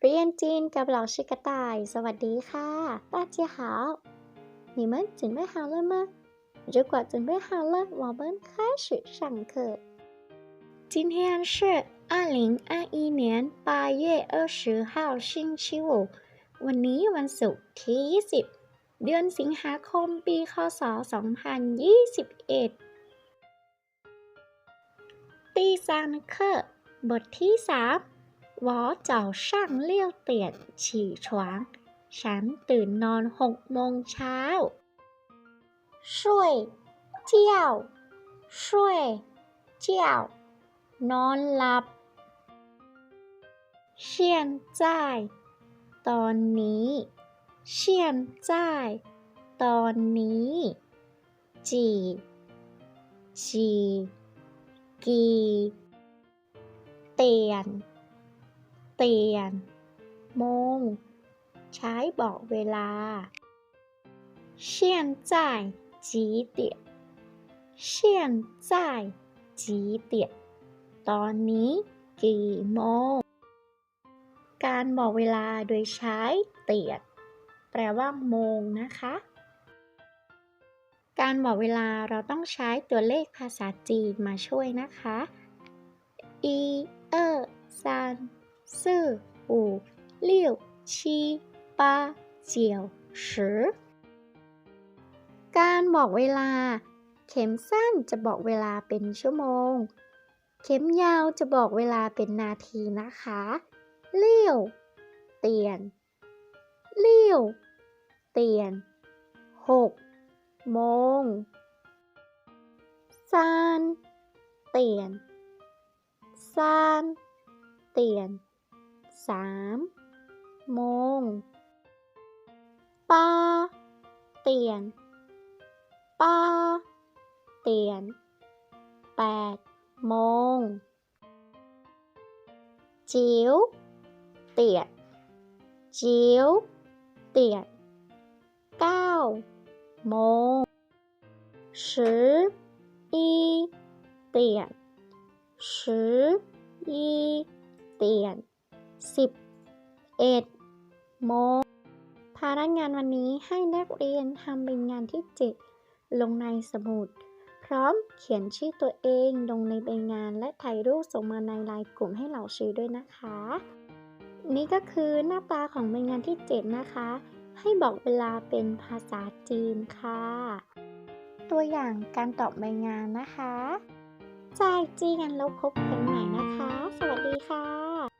เรียนจีนกับเหล่าชิกระต่าย สวัสดีค่ะ大家好你们准备好了吗如果准备好了我们开始上课今天是二零二一年八月二十号星期五วันนี้วันศุกร์ที่ 20 เดือนสิงหาคม ปีคศ 2021第三课บทที่ 3 วอเจ้าช่างเลี้ยวเตียนฉี่ฉวาง ฉันตื่นนอนหกโมงเช้า ช่วย เที่ยว ช่ยเที่นอนหลับ เชีนจ่ตอนนี้ เชีตอนนี้ จีจีกีเตียน เตียน โมง ใช้บอกเวลา现在几点现在几点ตอนนี้กี่โมง การบอกเวลาโดยใช้เตียน แปลว่าโมงนะคะ การบอกเวลาเราต้องใช้ตัวเลขภาษาจีนมาช่วยนะคะ一二三 四五六七八九十การบอกเวลา เข็มสั้นจะบอกเวลาเป็นชั่วโมง เข็มยาวจะบอกเวลาเป็นนาทีนะคะเลี้ยว เตียน เลี้ยว เตียนหกโมงซานเตียนซานเตียน 3. โมงปาเตียนปาเตียน 8 โมง จิ๋วเตียนจิ๋วเตียน 9 โมงสิบอีเตียนสิบอีเตียน 11 โมง ภาระงานวันนี้ให้นักเรียนทำเป็นงานที่ 7 ลงในสมุด พร้อมเขียนชื่อตัวเองลงในใบงานและถ่ายรูปส่งมาในไลน์กลุ่มให้เหล่าชื่อด้วยนะคะ นี่ก็คือหน้าตาของใบงานที่ 7 นะคะ ให้บอกเวลาเป็นภาษาจีนค่ะ ตัวอย่างการตอบใบงานนะคะจ่ายจีงันลบพบกันใหม่นะคะ สวัสดีค่ะ